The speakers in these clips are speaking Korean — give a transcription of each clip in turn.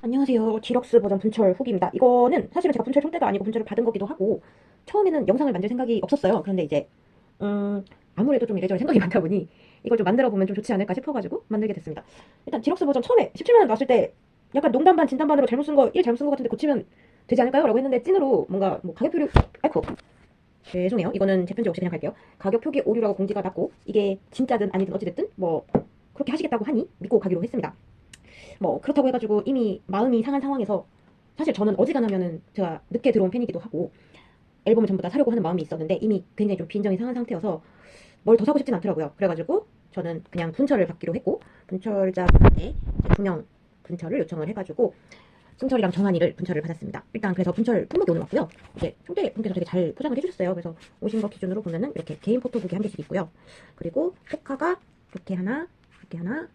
안녕하세요. 디럭스 버전 분철 후기입니다. 이거는 사실은 제가 분철 형태가 아니고 분철을 받은 거기도 하고 처음에는 영상을 만들 생각이 없었어요. 그런데 이제 음 아무래도 좀 이래저래 생각이 많다 보니 이걸 좀 만들어 보면 좀 좋지 않을까 싶어가지고 만들게 됐습니다. 일단 디럭스 버전 처음에 17만 원 나왔을 때 약간 농담 반 진담 반으로 잘못 쓴 거, 일 잘못 쓴 거 같은데 고치면 되지 않을까요? 라고 했는데 찐으로 뭔가 뭐 가격표를 아이코 죄송해요. 이거는 제 편집 없이 그냥 할게요. 가격 표기 오류라고 공지가 났고 이게 진짜든 아니든 어찌됐든 뭐 그렇게 하시겠다고 하니 믿고 가기로 했습니다. 뭐 그렇다고 해가지고 이미 마음이 상한 상황에서 사실 저는 어지간하면은 제가 늦게 들어온 팬이기도 하고 앨범을 전부 다 사려고 하는 마음이 있었는데 이미 굉장히 좀 빈정이 상한 상태여서 뭘 더 사고 싶진 않더라고요. 그래가지고 저는 그냥 분철을 받기로 했고 분철자분한테 분명 분철을 요청을 해가지고 승철이랑 정한이를 분철을 받았습니다. 일단 그래서 분철 품목이 오늘 왔고요. 이제 총대분께서 되게 잘 포장을 해주셨어요. 그래서 오신 거 기준으로 보면은 이렇게 개인 포토북이 한 개씩 있고요. 그리고 포카가 이렇게 하나, 이렇게 하나,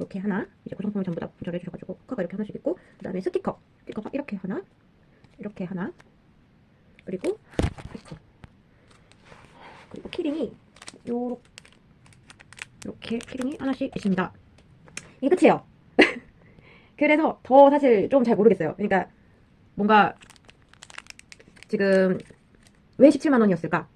이렇게 하나 이제 구성품을 전부 다 분절해 주셔가지고 포카가 이렇게 하나씩 있고 그 다음에 스티커 스티커가 이렇게 하나 이렇게 하나 그리고 스티커. 그리고 키링이 요렇게 이렇게 키링이 하나씩 있습니다. 이게 끝이에요. 그래서 더 사실 좀 잘 모르겠어요. 그러니까 뭔가 지금 왜 17만원이었을까?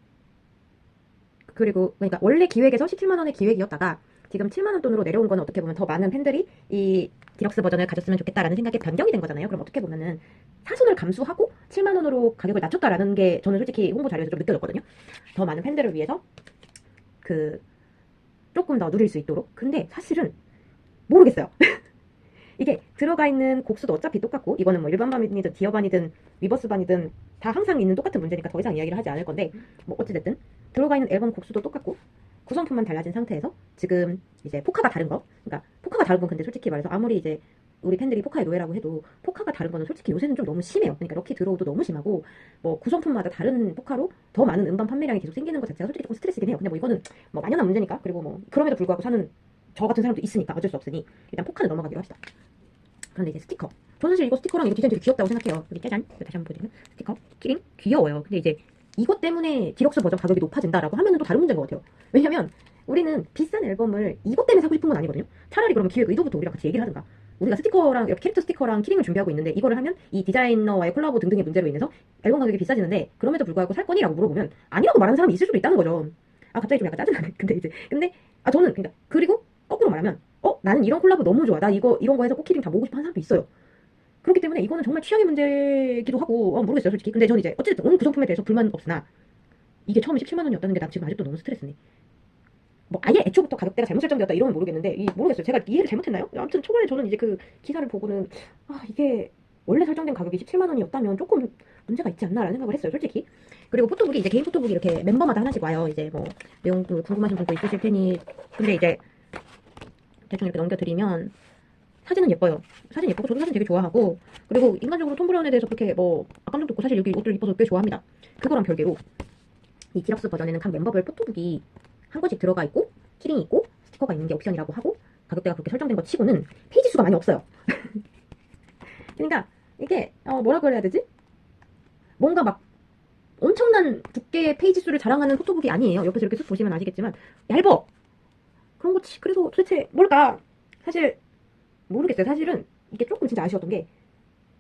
그리고 그러니까 원래 기획에서 17만원의 기획이었다가 지금 7만원 돈으로 내려온 거는 어떻게 보면 더 많은 팬들이 이 디럭스 버전을 가졌으면 좋겠다라는 생각에 변경이 된 거잖아요. 그럼 어떻게 보면은 사손을 감수하고 7만원으로 가격을 낮췄다라는 게 저는 솔직히 홍보 자료에서 좀 느껴졌거든요. 더 많은 팬들을 위해서 그 조금 더 누릴 수 있도록. 근데 사실은 모르겠어요. 이게 들어가 있는 곡수도 어차피 똑같고 이거는 뭐 일반 반이든 디어 반이든 위버스 반이든 다 항상 있는 똑같은 문제니까 더 이상 이야기를 하지 않을 건데 뭐 어찌됐든 들어가 있는 앨범 곡수도 똑같고 구성품만 달라진 상태에서 지금 이제 포카가 다른 거 그러니까 포카가 다른 건 근데 솔직히 말해서 아무리 이제 우리 팬들이 포카의 노예라고 해도 포카가 다른 거는 솔직히 요새는 좀 너무 심해요. 그러니까 럭키 들어오도 너무 심하고 뭐 구성품마다 다른 포카로 더 많은 음반 판매량이 계속 생기는 것 자체가 솔직히 조금 스트레스긴 해요. 근데 뭐 이거는 뭐 만연한 문제니까 그리고 뭐 그럼에도 불구하고 사는 저 같은 사람도 있으니까 어쩔 수 없으니 일단 포카는 넘어가기로 합시다. 그런데 이제 스티커. 저는 사실 이거 스티커랑 이거 디자인 되게 귀엽다고 생각해요. 여기 짜잔. 다시 한번 보여드리면 스티커, 키링 귀여워요. 근데 이제 이것 때문에 디럭스 버전 가격이 높아진다라고 하면은 또 다른 문제인 것 같아요. 왜냐면 우리는 비싼 앨범을 이것 때문에 사고 싶은 건 아니거든요. 차라리 그러면 기획 의도부터 우리랑 같이 얘기를 하든가. 우리가 스티커랑 캐릭터 스티커랑 키링을 준비하고 있는데 이거를 하면 이 디자이너와의 콜라보 등등의 문제로 인해서 앨범 가격이 비싸지는데 그럼에도 불구하고 살 거니라고 물어보면 아니라고 말하는 사람이 있을 수도 있다는 거죠. 아 갑자기 좀 약간 짜증나네. 근데 이제 근데 아 저는 그러니까 그리고 거꾸로 말하면 어 나는 이런 콜라보 너무 좋아. 나 이거 이런 거 해서 꼭 키링 다 모으고 싶어 하는 사람도 있어요. 그렇기 때문에 이거는 정말 취향의 문제기도 하고 어, 모르겠어요 솔직히. 근데 저는 이제 어쨌든 오늘 구성품에 대해서 불만 없으나 이게 처음에 17만 원이었다는 게난 지금 아직도 너무 스트레스네. 뭐 아예 애초부터 가격대가 잘못 설정되었다 이러면 모르겠는데 이 모르겠어요. 제가 이해를 잘못했나요? 아무튼 초반에 저는 이제 그 기사를 보고는 아 이게 원래 설정된 가격이 17만 원이었다면 조금 문제가 있지 않나라는 생각을 했어요, 솔직히. 그리고 포토북이 이제 개인 포토북이 이렇게 멤버마다 하나씩 와요. 이제 뭐 내용도 궁금하신 분도 있으실 테니 근데 이제 대충 이렇게 넘겨드리면 사진은 예뻐요. 사진 예쁘고 저도 사진 되게 좋아하고 그리고 인간적으로 톰 브라운에 대해서 그렇게 뭐 악감정도 없고 사실 여기 옷들 입어서 꽤 좋아합니다. 그거랑 별개로 이 디럭스 버전에는 각 멤버별 포토북이 한 권씩 들어가 있고 키링이 있고 스티커가 있는 게 옵션이라고 하고 가격대가 그렇게 설정된 것 치고는 페이지 수가 많이 없어요. 그러니까 이게 어 뭐라 그래야 되지? 뭔가 막 엄청난 두께의 페이지 수를 자랑하는 포토북이 아니에요. 옆에서 이렇게 쭉 보시면 아시겠지만 얇어. 그런 거지. 그래서 도대체 뭘까? 사실 모르겠어요. 사실은 이게 조금 진짜 아쉬웠던 게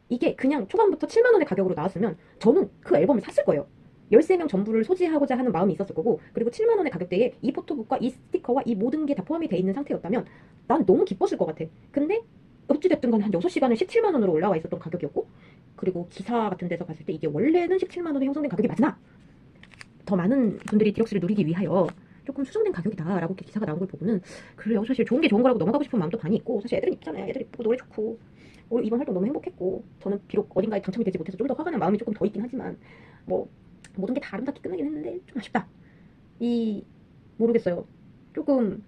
이게 그냥 초반부터 7만 원의 가격으로 나왔으면 저는 그 앨범을 샀을 거예요. 13명 전부를 소지하고자 하는 마음이 있었을 거고 그리고 7만 원의 가격대에 이 포토북과 이 스티커와 이 모든 게 다 포함이 돼 있는 상태였다면 난 너무 기뻤을 것 같아. 근데 어찌됐든 간에 한 6시간을 17만 원으로 올라와 있었던 가격이었고 그리고 기사 같은 데서 봤을 때 이게 원래는 17만 원에 형성된 가격이 맞나? 더 많은 분들이 디럭스를 누리기 위하여 조금 수정된 가격이다라고 기사가 나온 걸 보고는 그래요. 사실 좋은 게 좋은 거라고 넘어가고 싶은 마음도 많이 있고 사실 애들은 있잖아요. 애들 이쁘고 노래 좋고 올 이번 활동 너무 행복했고 저는 비록 어딘가에 당첨이 되지 못해서 좀 더 화가 난 마음이 조금 더 있긴 하지만 뭐 모든 게 다 아름답게 끝나긴 했는데 좀 아쉽다. 이 모르겠어요. 조금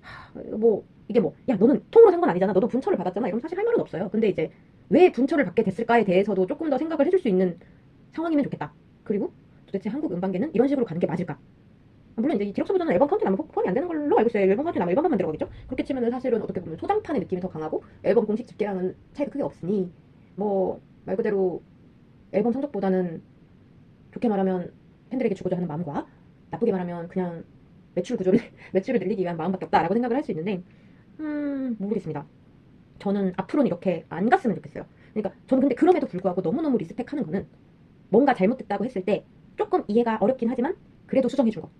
하, 뭐 이게 뭐 야 너는 통으로 산 건 아니잖아. 너도 분철을 받았잖아. 이러면 사실 할 말은 없어요. 근데 이제 왜 분철을 받게 됐을까에 대해서도 조금 더 생각을 해줄 수 있는 상황이면 좋겠다. 그리고 도대체 한국 음반계는 이런 식으로 가는 게 맞을까? 아, 물론 이제 버전은 앨범 카운트는 아마 포함이 안 되는 걸로 알고 있어요. 앨범 카운트는 아마 앨범만 들어가겠죠? 그렇게 치면은 사실은 어떻게 보면 소장판의 느낌이 더 강하고 앨범 공식 집계랑은 차이가 크게 없으니 뭐 말 그대로 앨범 성적보다는 좋게 말하면 팬들에게 주고자 하는 마음과 나쁘게 말하면 그냥 매출 구조를 매출을 늘리기 위한 마음밖에 없다라고 생각을 할 수 있는데 음 모르겠습니다. 저는 앞으로는 이렇게 안 갔으면 좋겠어요. 그러니까 저는 근데 그럼에도 불구하고 너무너무 리스펙하는 거는 뭔가 잘못됐다고 했을 때 조금 이해가 어렵긴 하지만 그래도 수정해 준 거.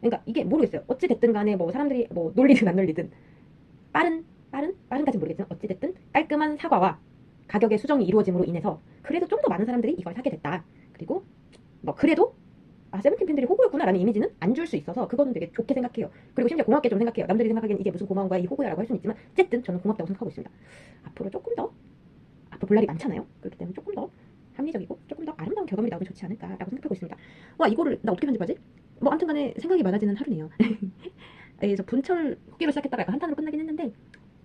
그러니까 이게 모르겠어요. 어찌 됐든 간에 뭐 사람들이 뭐 놀리든 안 놀리든 빠른 빠른 빠른까지 모르겠지만 어찌 됐든 깔끔한 사과와 가격의 수정이 이루어짐으로 인해서 그래도 좀 더 많은 사람들이 이걸 사게 됐다. 그리고 뭐 그래도 아 세븐틴 팬들이 호구였구나라는 이미지는 안 줄 수 있어서 그거는 되게 좋게 생각해요. 그리고 심지어 고맙게 좀 생각해요. 남들이 생각하기엔 이게 무슨 고마운 거야 이 호구야라고 할 수는 있지만 어쨌든 저는 고맙다고 생각하고 있습니다. 앞으로 조금 더 앞으로 볼 날이 많잖아요. 그렇기 때문에 조금 더 합리적이고 조금 더 아름다운 결과물이 나오면 좋지 않을까라고 생각하고 있습니다. 와 이거를 나 어떻게 편집하지? 뭐 아무튼 간에 생각이 많아지는 하루네요. 그래서 분철 후기로 시작했다가 약간 한탄으로 끝나긴 했는데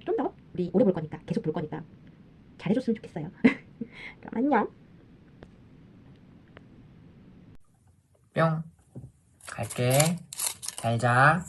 좀 더 우리 오래 볼 거니까 계속 볼 거니까 잘해줬으면 좋겠어요. 그럼 안녕. 뿅. 갈게. 잘 자.